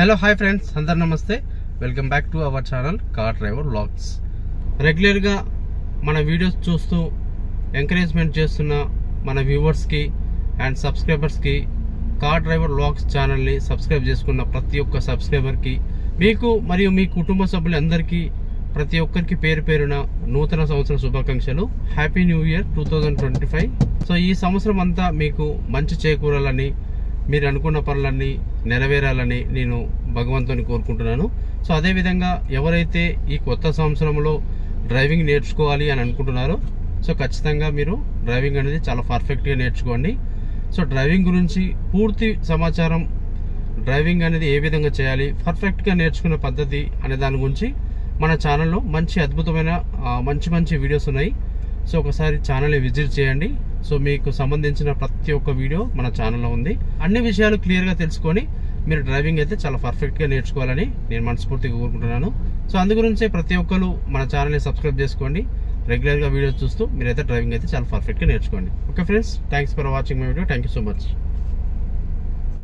Hello hi friends అందరు నమస్తే. Welcome back to our channel car driver vlogs రెగ్యులర్గా మన వీడియోస్ చూస్తూ ఎంకరేజ్మెంట్ చేస్తున్న మన వ్యూవర్స్కి అండ్ సబ్స్క్రైబర్స్కి కార్ డ్రైవర్ వ్లాగ్స్ ఛానల్ని సబ్స్క్రైబ్ చేసుకున్న ప్రతి ఒక్క సబ్స్క్రైబర్కి మీకు మరియు మీ కుటుంబ సభ్యులందరికీ ప్రతి ఒక్కరికి పేరు పేరున నూతన సంవత్సర శుభాకాంక్షలు. Happy new year two thousand twenty five so ఈ సంవత్సరం అంతా మీకు మంచి చేకూరాలని మీరు అనుకున్న పనులన్నీ నెరవేరాలని నేను భగవంతుని కోరుకుంటున్నాను. సో అదేవిధంగా ఎవరైతే ఈ కొత్త సంవత్సరంలో డ్రైవింగ్ నేర్చుకోవాలి అని అనుకుంటున్నారో సో ఖచ్చితంగా మీరు డ్రైవింగ్ అనేది చాలా పర్ఫెక్ట్గా నేర్చుకోండి. సో డ్రైవింగ్ గురించి పూర్తి సమాచారం డ్రైవింగ్ అనేది ఏ విధంగా చేయాలి పర్ఫెక్ట్గా నేర్చుకునే పద్ధతి అనే దాని గురించి మన ఛానల్లో మంచి అద్భుతమైన మంచి మంచి వీడియోస్ ఉన్నాయి. సో ఒకసారి ఛానల్ని విజిట్ చేయండి. సో మీకు సంబంధించిన ప్రతి ఒక్క వీడియో మన ఛానల్లో ఉంది. అన్ని విషయాలు క్లియర్గా తెలుసుకొని మీరు డ్రైవింగ్ అయితే చాలా పర్ఫెక్ట్గా నేర్చుకోవాలని నేను మనస్ఫూర్తిగా కోరుకుంటున్నాను. సో అందుగురించే ప్రతి ఒక్కరు మన ఛానల్ని సబ్స్క్రైబ్ చేసుకోండి. రెగ్యులర్గా వీడియోస్ చూస్తూ మీరైతే డ్రైవింగ్ అయితే చాలా పర్ఫెక్ట్గా నేర్చుకోండి. Okay friends thanks for watching my video thank you so much